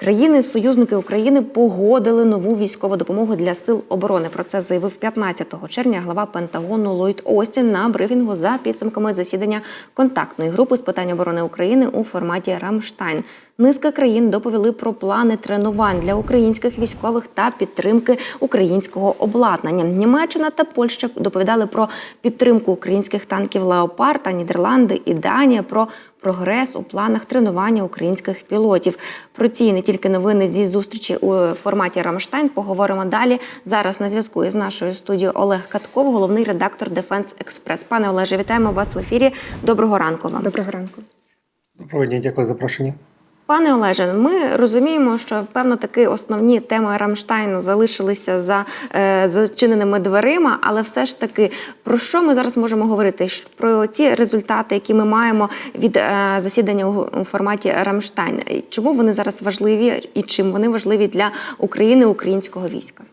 Країни-союзники України погодили нову військову допомогу для сил оборони. Про це заявив 15 червня глава Пентагону Ллойд Остін на брифінгу за підсумками засідання контактної групи з питань оборони України у форматі Рамштайн. Низка країн доповіли про плани тренувань для українських військових та підтримки українського обладнання. Німеччина та Польща доповідали про підтримку українських танків Леопард, а Нідерланди і Данія про прогрес у планах тренування українських пілотів. Про ці і не тільки новини зі зустрічі у форматі Рамштайн поговоримо далі. Зараз на зв'язку із нашою студією Олег Катков, головний редактор Дефенс Експрес. Пане Олеже, вітаємо вас в ефірі. Доброго ранку вам. Доброго ранку. Доброго дня, дякую за запрошення. Пане Олеже, ми розуміємо, що певно таки основні теми Рамштайну залишилися за е, зачиненими дверима, але все ж таки про що ми зараз можемо говорити? Про ці результати, які ми маємо від е, засідання у, форматі Рамштайн. Чому вони зараз важливі і чим вони важливі для України, українського війська?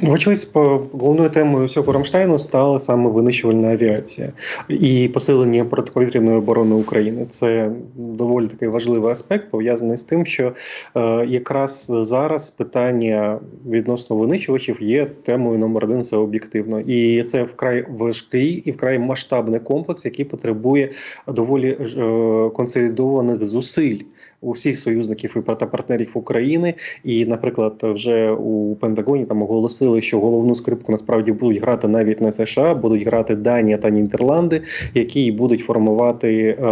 Вочевидь, головною темою всього Рамштайну стала саме винищувальна авіація і посилення протиповітряної оборони України. Це доволі такий важливий аспект, пов'язаний з тим, що е, якраз зараз питання відносно винищувачів є темою номер один. Це об'єктивно, і це вкрай важкий і вкрай масштабний комплекс, який потребує доволі е, консолідованих зусиль у всіх союзників і партнерів України. І, наприклад, вже у Пентагоні там оголосили, що головну скрипку насправді будуть грати навіть не США, будуть грати Данія та Нідерланди, які будуть формувати е,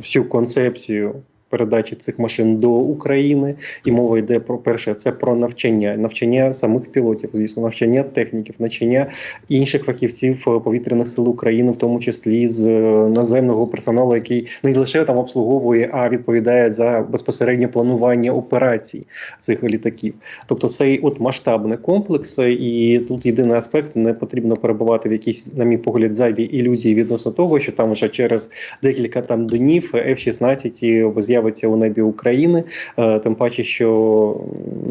всю концепцію. Передачі цих машин до України, і мова йде про перше, це про навчання, навчання самих пілотів, звісно, навчання техніків, навчання інших фахівців е, повітряних сил України, в тому числі з е, наземного персоналу, який не лише там обслуговує, а відповідає за безпосереднє планування операцій цих літаків. Тобто цей от масштабний комплекс, е, і тут єдиний аспект не потрібно перебувати в якійсь, на мій погляд, зайві ілюзії відносно того, що там вже через декілька там днів F-16 з'явиться у небі України. Е, Тим паче, що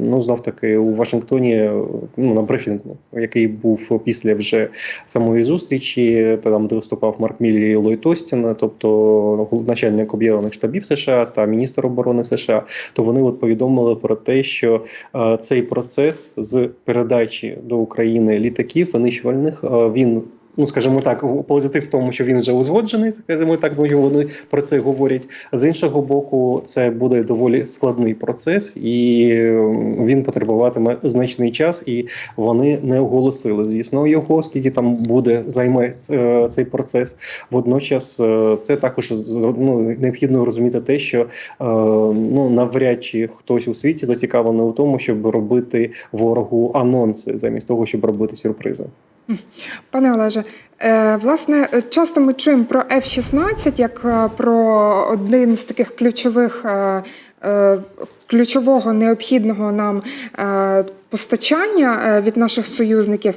ну знов таки у Вашингтоні ну на брифінгу, який був після вже самої зустрічі, там де виступав Марк Міллі і Ллойд Остін, тобто начальник об'єднаних штабів США та міністр оборони США, то вони от повідомили про те, що е, цей процес з передачі до України літаків винищувальних е, він. Ну, скажімо так, позитив в тому, що він вже узгоджений, скажімо так, ну, вони про це говорять. З іншого боку, це буде доволі складний процес, і е, він потребуватиме значний час, і вони не оголосили, звісно, його, скільки там буде займе е, цей процес. Водночас, е, це також ну, необхідно розуміти те, що е, ну навряд чи хтось у світі зацікавлений у тому, щоб робити ворогу анонси, замість того, щоб робити сюрпризи. Пане Олеже, е, власне, е, часто ми чуємо про F-16 як е, про один з таких ключових. Ключового необхідного нам постачання від наших союзників,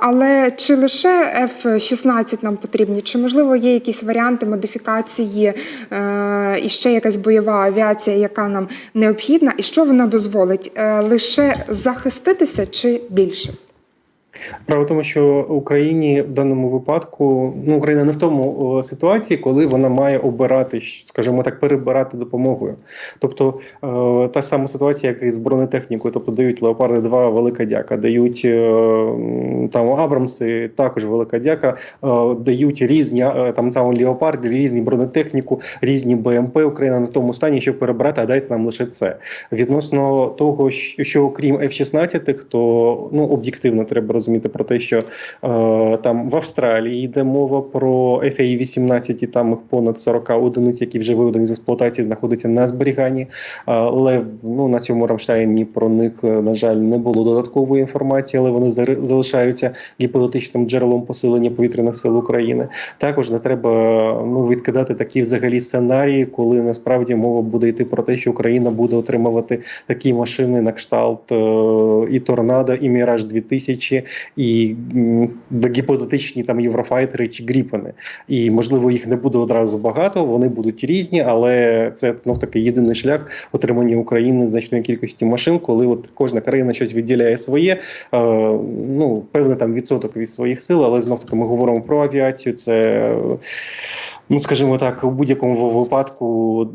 але чи лише F-16 нам потрібні, чи можливо є якісь варіанти модифікації і ще якась бойова авіація, яка нам необхідна, і що вона дозволить лише захиститися чи більше? Право в тому, що Україні в даному випадку ну Україна не в тому ситуації, коли вона має обирати, скажімо так, перебирати допомогою. Тобто е, та сама ситуація, як і з бронетехнікою, тобто дають леопарди 2 велика дяка, дають е, там Абрамси, також велика дяка, е, дають різні е, там саме леопарди, різні бронетехніку, різні БМП. Україна не в тому стані, щоб перебрати, а дайте нам лише це. Відносно того, що окрім F-16, то ну об'єктивно треба розуміти про те, що е, там в Австралії йде мова про FA-18, і там їх понад 40 одиниць, які вже виведені з експлуатації, знаходяться на зберіганні. Але ну на цьому Рамштайні про них е, на жаль не було додаткової інформації, але вони залишаються гіпотетичним джерелом посилення повітряних сил України. Також не треба ну відкидати такі взагалі сценарії, коли насправді мова буде йти про те, що Україна буде отримувати такі машини на кшталт е, і Торнадо, і Міраж 2000 і гіпотетичні там єврофайтери чи гріпани. І можливо їх не буде одразу багато, вони будуть різні, але це ну таки єдиний шлях отримання України значної кількості машин, коли от кожна країна щось відділяє своє, е, ну певний там відсоток від своїх сил, але знов таки ми говоримо про авіацію. Це Ну, скажімо так, у будь-якому випадку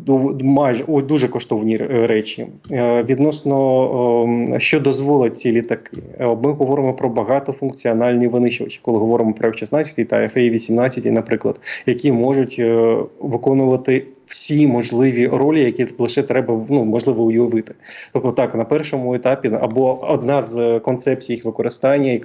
майже о, дуже коштовні речі. Е, Відносно що дозволить ці літаки, Е, ми говоримо про багатофункціональні винищувачі, коли говоримо про F-16 та FA-18, наприклад, які можуть е, виконувати всі можливі ролі, які лише треба ну, можливо уявити. Тобто, так на першому етапі або одна з концепцій їх використання,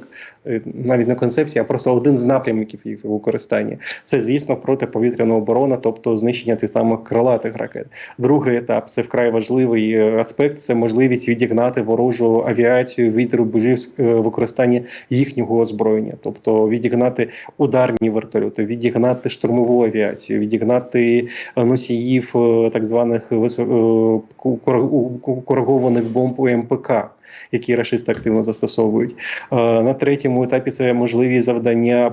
е, навіть не концепція, а просто один з напрямків їх використання. Це, звісно, протиповітряна оборона, тобто знищення цих самих крилатих ракет. Другий етап це вкрай важливий е, аспект. Це можливість відігнати ворожу авіацію від рубежів е, використання їхнього озброєння, тобто відігнати ударні вертольоти, відігнати штурмову авіацію, відігнати е, носіїв е, так званих е, коригованих бомб УМПК. Які рашисти активно застосовують Е, на третьому етапі. Це можливі завдання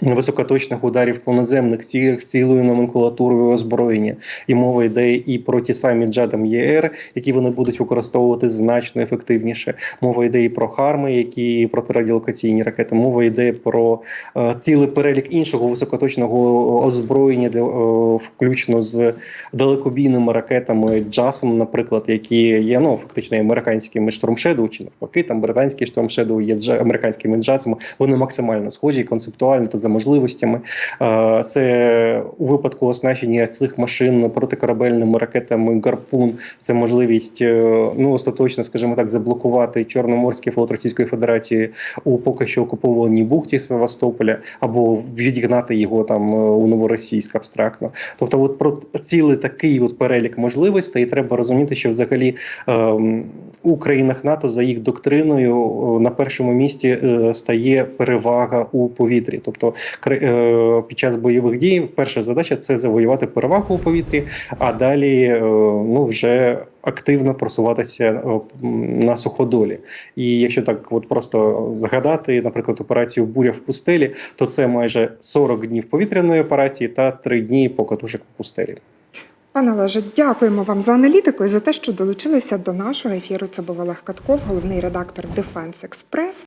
високоточних ударів по наземних цілях з цілою номенклатурою озброєння. І мова йде і про ті самі джадам ЄР, які вони будуть використовувати значно ефективніше. Мова йде і про харми, які протирадіолокаційні ракети. Мова йде про е, цілий перелік іншого високоточного озброєння, для, е, включно з далекобійними ракетами JASM, наприклад, які є ну фактично американськими Shadow, чи навпаки, там британські Shadow є американськими JASM. Вони максимально схожі концептуально та за можливостями. Е, Це у випадку оснащення цих машин протикорабельними ракетами Гарпун. Це можливість е, ну остаточно, скажімо так, заблокувати Чорноморський флот Російської Федерації у поки що окупованій бухті Севастополя або відігнати його там е, у новоросійськ абстрактно. Тобто, от про цілий такий от перелік можливостей, і треба розуміти, що взагалі ем, у країнах НАТО за їх доктриною на першому місці е, стає перевага у повітрі. Тобто, кри- е, під час бойових дій перша задача це завоювати перевагу у повітрі, а далі е, ну вже активно просуватися е, на суходолі. І якщо так от просто згадати, наприклад, операцію Буря в пустелі, то це майже 40 днів повітряної операції та 3 дні покатушок в пустелі. Пане Олеже, дякуємо вам за аналітику і за те, що долучилися до нашого ефіру. Це був Олег Катков, головний редактор Defense Express.